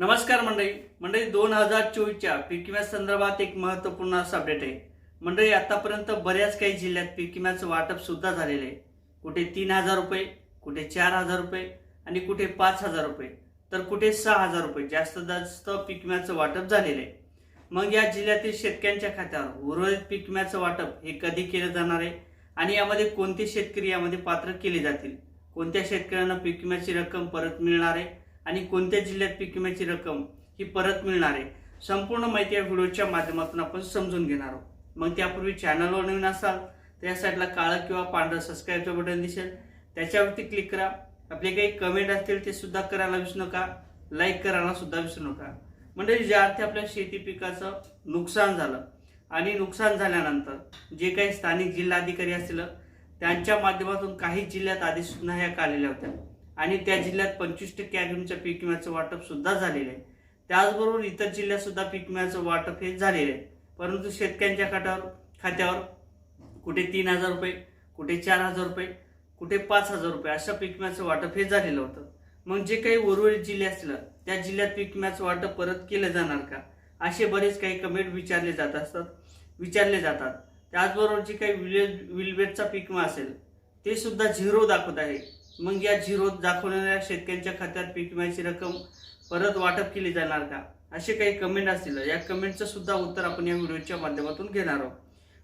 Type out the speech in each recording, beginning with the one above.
नमस्कार मंडळी. मंडळी दोन हजार चोवीसच्या पीक विम्या संदर्भात एक महत्त्वपूर्ण असं अपडेट आहे. मंडळी आतापर्यंत बऱ्याच काही जिल्ह्यात पीक विम्याचं वाटप सुद्धा झालेलं आहे. कुठे तीन हजार रुपये कुठे चार हजार रुपये आणि कुठे पाच हजार रुपये. तर कुठे सहा हजार रुपये जास्तीत जास्त पीक विम्याचं वाटप झालेलं आहे. मग या जिल्ह्यातील शेतकऱ्यांच्या खात्यावर उर्वरित पीक विम्याचं वाटप हे कधी केलं जाणार आहे? आणि यामध्ये कोणते शेतकरी यामध्ये पात्र केले जातील? कोणत्या शेतकऱ्यांना पीक विम्याची रक्कम परत मिळणार आहे? आणि कोणत्या जिल्ह्यात पीक विम्याची रक्कम ही परत मिळणार आहे संपूर्ण माहिती या व्हिडिओच्या माध्यमातून आपण समजून घेणार आहोत. मग त्यापूर्वी चॅनलवर नवीन असाल तर या साईडला काळं किंवा पांढरं सबस्क्राईबचं बटन दिसेल. त्याच्यावरती क्लिक करा. आपले काही कमेंट असतील ते सुद्धा करायला विसरू नका. लाईक करायला सुद्धा विसरू नका. म्हणजे ज्या अर्थी आपल्या शेती पिकाचं नुकसान झालं आणि नुकसान झाल्यानंतर जे काही स्थानिक जिल्हाधिकारी असतील त्यांच्या माध्यमातून काही जिल्ह्यात आधी सुद्धा ह्या आलेल्या होत्या. आणि त्या जिल्ह्यात पंचवीस टक्के अग्रिमच्या पीक विम्याचं वाटप सुद्धा झालेलं आहे. त्याचबरोबर इतर जिल्ह्यात सुद्धा पीक विम्याचं वाटप हे झालेलं आहे. परंतु शेतकऱ्यांच्या खात्यावर खात्यावर कुठे तीन हजार रुपये कुठे चार हजार रुपये कुठे पाच हजार रुपये अशा पीक विम्याचं वाटप हे झालेलं होतं. मग जे काही उर्वरित जिल्हे असलं त्या जिल्ह्यात पीक विम्याचं वाटप परत केलं जाणार का? असे बरेच काही कमेंट विचारले जात असतात विचारले जातात. त्याचबरोबर जे काही विलेज विलबेटचा पीक विमा असेल ते सुद्धा झिरो दाखवत आहे. मग या झिरोत दाखवणाऱ्या शेतकऱ्यांच्या खात्यात पीक विम्याची रक्कम परत वाटप केली जाणार का? असे काही कमेंट असतील. या कमेंटचं सुद्धा उत्तर आपण या व्हिडिओच्या माध्यमातून घेणार आहोत.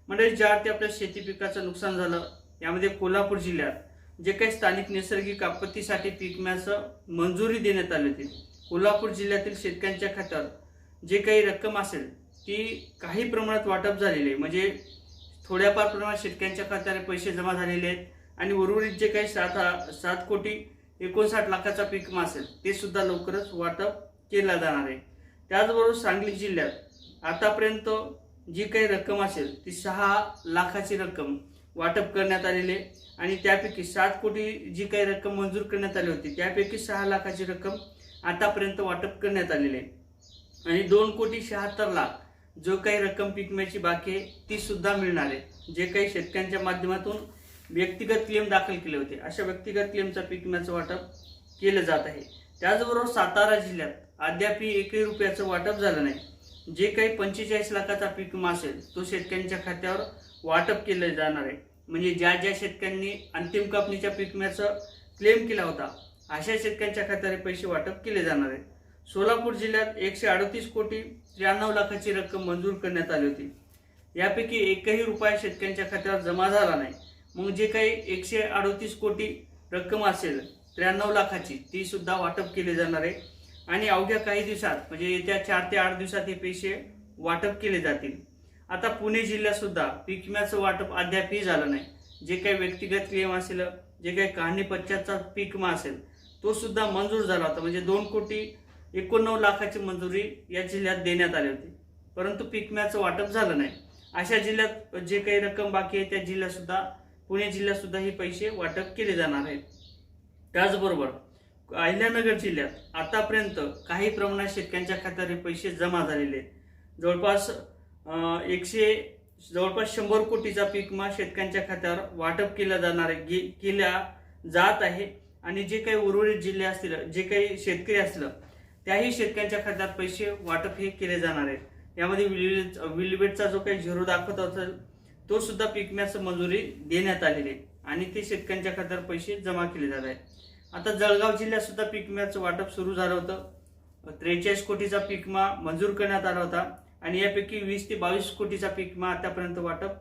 म्हणजे ज्या अर्थी आपल्या शेती पिकाचं नुकसान झालं यामध्ये कोल्हापूर जिल्ह्यात जे काही स्थानिक नैसर्गिक आपत्तीसाठी पीक विम्याचं मंजुरी देण्यात आली होती. कोल्हापूर जिल्ह्यातील शेतकऱ्यांच्या खात्यात जे काही रक्कम असेल ती काही प्रमाणात वाटप झालेली आहे. म्हणजे थोड्याफार प्रमाणात शेतकऱ्यांच्या खात्यात पैसे जमा झालेले आहेत. आणि उर्वरित जे काही सात सात कोटी एकोणसाठ लाखाचा पीक असेल ते सुद्धा लवकरच वाटप केला जाणार आहे. त्याचबरोबर सांगली जिल्ह्यात आतापर्यंत जी काही रक्कम असेल ती सहा लाखाची रक्कम वाटप करण्यात आलेली आहे. आणि त्यापैकी सात कोटी जी काही रक्कम मंजूर करण्यात आली होती त्यापैकी सहा लाखाची रक्कम आतापर्यंत वाटप करण्यात आलेली आहे. आणि दोन कोटी शहात्तर लाख जो काही रक्कम पिकण्याची बाकी आहे ती सुद्धा मिळणार आहे. जे काही शेतकऱ्यांच्या माध्यमातून व्यक्तिगत क्लेम दाखल केले होते. अशा व्यक्तिगत क्लेमचा पीक विम्याचं वाटप केलं जात आहे. त्याचबरोबर सातारा जिल्ह्यात अद्याप एकही रुपयाचं वाटप झालं नाही. जे काही पंचेचाळीस लाखाचा पीक विमा असेल तो शेतकऱ्यांच्या खात्यावर वाटप केलं जाणार आहे. म्हणजे ज्या ज्या शेतकऱ्यांनी अंतिम कापणीच्या पीक विम्याचं क्लेम केला होता अशा शेतकऱ्यांच्या खात्यावर पैसे वाटप केले जाणार आहे. सोलापूर जिल्ह्यात एकशे अडतीस कोटी त्र्याण्णव लाखाची रक्कम मंजूर करण्यात आली होती. यापैकी एकही रुपया शेतकऱ्यांच्या खात्यावर जमा झाला नाही. मग जे काही एकशे अडतीस कोटी रक्कम असेल त्र्याण्णव लाखाची ती सुद्धा वाटप केली जाणार आहे. आणि अवघ्या काही दिवसात म्हणजे येत्या चार ते आठ दिवसात हे पैसे वाटप केले जातील. आता पुणे जिल्ह्यात सुद्धा पीक विम्याचं वाटप अद्यापही झालं नाही. जे काही व्यक्तिगत क्लेम असेल जे काही कहाणी पश्चातचा पीक विमा असेल तो सुद्धा मंजूर झाला होता. म्हणजे दोन कोटी एकोणनव्वद लाखाची मंजुरी या जिल्ह्यात देण्यात आली होती. परंतु पीक विम्याचं वाटप झालं नाही. अशा जिल्ह्यात जे काही रक्कम बाकी आहे त्या जिल्ह्यात सुद्धा पुणे जिल्ह्यात सुद्धा हे पैसे वाटप केले जाणार आहेत. त्याचबरोबर अहिल्यानगर जिल्ह्यात आतापर्यंत काही प्रमाणात शेतकऱ्यांच्या खात्यावर हे पैसे जमा झालेले आहेत. जवळपास एकशे जवळपास शंभर कोटीचा पीक विमा शेतकऱ्यांच्या खात्यावर वाटप केला जाणार आहे गे- केल्या जात आहे. आणि जे काही उर्वरित जिल्हे असतील जे काही शेतकरी असलं त्याही शेतकऱ्यांच्या खात्यात पैसे वाटप हे केले जाणार आहेत यामध्ये विलवेट विलवेटचा जो काही झिरो दाखवत असेल तो सुद्धा पीक विम्याचं मंजुरी देण्यात आलेली आहे. आणि ते शेतकऱ्यांच्या खात्यावर पैसे जमा केले जात आहेत. आता जळगाव जिल्ह्यात सुद्धा पीक विम्याचं वाटप सुरू झालं होतं. त्रेचाळीस कोटीचा पीक विमा मंजूर करण्यात आला होता. आणि यापैकी वीस ते बावीस कोटीचा पीक विमा आतापर्यंत वाटप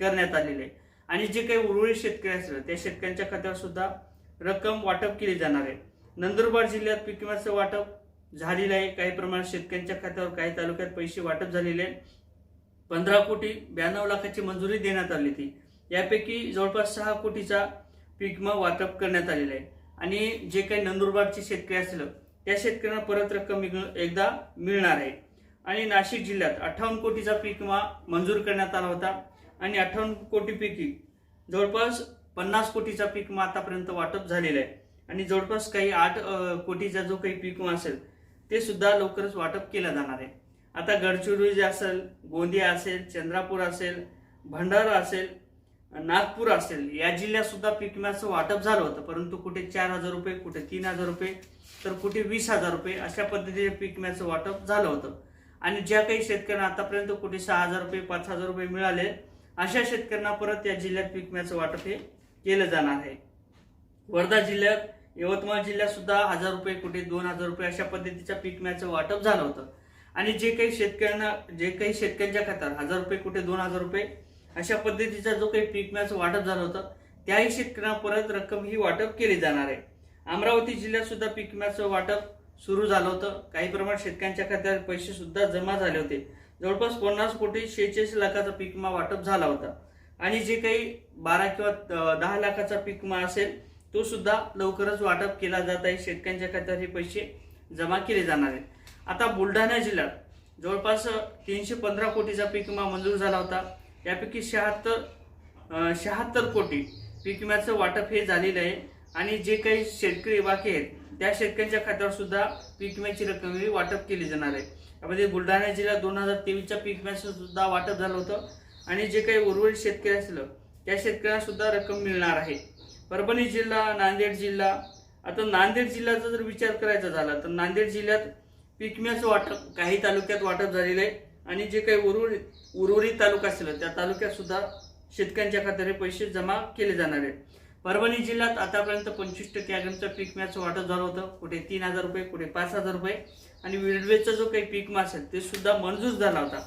करण्यात आलेले आहे. आणि जे काही उर्वरित शेतकरी असतील त्या शेतकऱ्यांच्या खात्यावर सुद्धा रक्कम वाटप केली जाणार आहे. नंदुरबार जिल्ह्यात पीक विम्याचं वाटप झालेलं आहे. काही प्रमाणात शेतकऱ्यांच्या खात्यावर काही तालुक्यात पैसे वाटप झालेले आहे पंधरा कोटी ब्याण्णव लाखाची मंजुरी देण्यात आली होती. यापैकी जवळपास सहा कोटीचा पीक वाटप करण्यात आलेला आहे. आणि जे काही नंदुरबारचे शेतकरी असलं त्या शेतकऱ्यांना परत रक्कम एकदा मिळणार आहे. आणि नाशिक जिल्ह्यात अठ्ठावन्न कोटीचा पीक विमा मंजूर करण्यात आला होता. आणि अठ्ठावन्न कोटीपैकी जवळपास पन्नास कोटीचा पीक विमा आतापर्यंत वाटप झालेला आहे. आणि जवळपास काही आठ कोटीचा जो काही पीक विमा असेल ते सुद्धा लवकरच वाटप केला जाणार आहे. आता गडचिरोली असेल गोंदिया असेल चंद्रापूर असेल भंडारा असेल नागपूर असेल या जिल्ह्यात सुद्धा पीक विम्याचं वाटप झालं होतं. परंतु कुठे चार हजार रुपये कुठे तीन हजार रुपये तर कुठे वीस हजार रुपये अशा पद्धतीने पीक विम्याचं वाटप झालं होतं. आणि ज्या काही शेतकऱ्यांना आतापर्यंत कुठे सहा हजार रुपये पाच हजार रुपये मिळाले अशा शेतकऱ्यांना परत या जिल्ह्यात पीक विम्याचं वाटप हे केलं जाणार आहे. वर्धा जिल्ह्यात यवतमाळ जिल्ह्यात सुद्धा हजार रुपये कुठे दोन हजार रुपये अशा पद्धतीच्या पीक विम्याचं वाटप झालं होतं. आणि जे काही शेतकऱ्यांना जे काही शेतकऱ्यांच्या खात्यात हजार रुपये कुठे दोन हजार रुपये अशा पद्धतीचा जो काही पीक विम्याचं वाटप झालं होतं त्याही शेतकऱ्यांना परत रक्कम ही वाटप केली जाणार आहे. अमरावती जिल्ह्यात सुद्धा पीक विम्याचं वाटप सुरू झालं होतं. काही प्रमाणात शेतकऱ्यांच्या खात्यात पैसे सुद्धा जमा झाले होते. जवळपास पन्नास कोटी शेहेचाळीस लाखाचा पीक विमा वाटप झाला होता. आणि जे काही बारा किंवा दहा लाखाचा पीक विमा असेल तो सुद्धा लवकरच वाटप केला जात आहे. शेतकऱ्यांच्या खात्यात हे पैसे जमा केले जाणार आहेत. आता बुलढाणा जिल्ह्यात जवळपास तीनशे पंधरा कोटीचा पीक विमा मंजूर झाला होता. यापैकी शहात्तर शहात्तर कोटी पीक विम्याचं वाटप हे झालेलं आहे. आणि जे काही शेतकरी बाकी आहेत त्या शेतकऱ्यांच्या खात्यावर सुद्धा पीक विम्याची रक्कम ही वाटप केली जाणार आहे. यामध्ये बुलढाणा जिल्ह्यात दोन हजार तेवीसच्या पीक विम्याचं सुद्धा वाटप झालं होतं. आणि जे काही उर्वरित शेतकरी असलं त्या शेतकऱ्यांना सुद्धा रक्कम मिळणार आहे. परभणी जिल्हा नांदेड जिल्हा. आता नांदेड जिल्ह्याचा जर विचार करायचा झाला तर नांदेड जिल्ह्यात पीक विम्याचं वाटप काही तालुक्यात वाटप झालेलं आहे. आणि जे काही उर्वरित उर्वरित तालुका असेल त्या तालुक्यात सुद्धा शेतकऱ्यांच्या खात्यावर पैसे जमा केले जाणार आहेत. परभणी जिल्ह्यात आतापर्यंत पंचवीस टक्के अग्रिमचं पीक विम्याचं वाटप झालं होतं. कुठे तीन हजार रुपये कुठे पाच हजार रुपये. आणि विडवेचा जो काही पीक विमा असेल ते सुद्धा मंजूर झाला होता.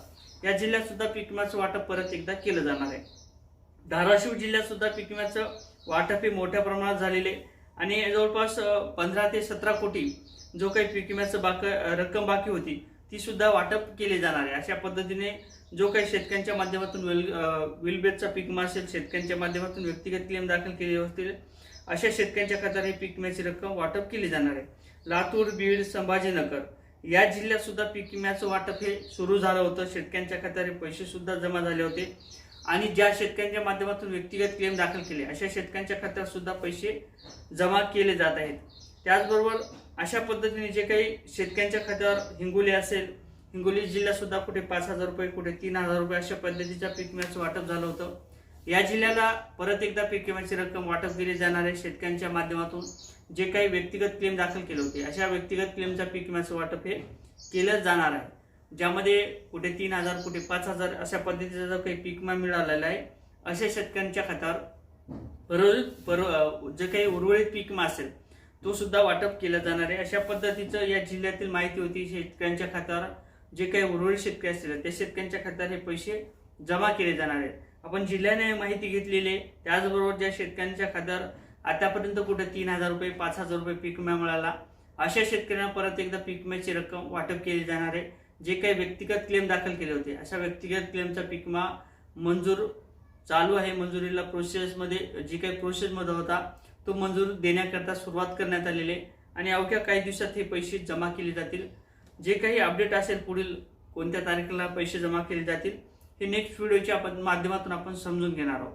या जिल्ह्यात सुद्धा पीक विम्याचं वाटप परत एकदा केलं जाणार आहे. धाराशिव जिल्ह्यात सुद्धा पीक विम्याचं वाटप हे मोठ्या प्रमाणात झालेले आहे. आणि जवळपास पंधरा ते सतरा कोटी जो काही पीक विम्याचं बाक रक्कम बाकी होती ती सुद्धा वाटप केली जाणार आहे. अशा पद्धतीने जो काही शेतकऱ्यांच्या माध्यमातून वेल विलबेटचा पीक विमा असेल शेतकऱ्यांच्या माध्यमातून व्यक्तिगत क्लेम दाखल केले असतील अशा शेतकऱ्यांच्या खात्यात ही पीक विम्याची रक्कम वाटप केली जाणार आहे. लातूर बीड संभाजीनगर या जिल्ह्यात सुद्धा पीक विम्याचं वाटप हे सुरू झालं होतं. शेतकऱ्यांच्या खात्यावर पैसे सुद्धा जमा झाले होते. आणि ज्या शेतकऱ्यांच्या माध्यमातून व्यक्तिगत क्लेम दाखल केले अशा शेतकऱ्यांच्या खात्यात सुद्धा पैसे जमा केले जात आहेत. त्याचबरोबर अशा पद्धतीने जे काही शेतकऱ्यांच्या खात्यावर हिंगोली असेल हिंगोली जिल्ह्यात सुद्धा कुठे पाच हजार रुपये कुठे तीन हजार रुपये अशा पद्धतीच्या पीक विम्याचं वाटप झालं होतं. या जिल्ह्याला परत एकदा पीक विम्याची रक्कम वाटप केली जाणार आहे शेतकऱ्यांच्या माध्यमातून. जे काही व्यक्तिगत क्लेम दाखल केले होते अशा व्यक्तिगत क्लेमचा पीक विम्याचं वाटप हे केलं जाणार आहे. ज्यामध्ये कुठे तीन हजार कुठे पाच हजार अशा पद्धतीचा जो काही पीक विमा मिळालेला आहे अशा शेतकऱ्यांच्या खात्यावर रोज पर जे काही उर्वरित पीक विमा असेल तो सुद्धा वाटप केला जाणार आहे. अशा पद्धतीचं या जिल्ह्यातील माहिती होती शेतकऱ्यांच्या खात्यावर. जे काही उर्वरित शेतकरी असतील त्या शेतकऱ्यांच्या खात्यावर हे पैसे जमा केले जाणार आहेत. आपण जिल्ह्याने माहिती घेतलेली आहे. त्याचबरोबर ज्या शेतकऱ्यांच्या खात्यावर आतापर्यंत कुठे तीन हजार रुपये पाच हजार रुपये पीक विमा मिळाला अशा शेतकऱ्यांना परत एकदा पीक विम्याची रक्कम वाटप केली जाणार आहे. जे काही व्यक्तिगत क्लेम दाखल केले होते अशा व्यक्तिगत क्लेमचा पीक विमा मंजूर चालू आहे. मंजुरीला प्रोसेसमध्ये जी काही प्रोसेसमध्ये होता तो मंजूर देण्याकरता सुरुवात करण्यात आलेली आहे. आणि अवघ्या काही दिवसात हे पैसे जमा केले जातील. जे काही अपडेट असेल पुढील कोणत्या तारखेला पैसे जमा केले जातील हे नेक्स्ट व्हिडिओच्या आपण माध्यमातून आपण समजून घेणार आहोत.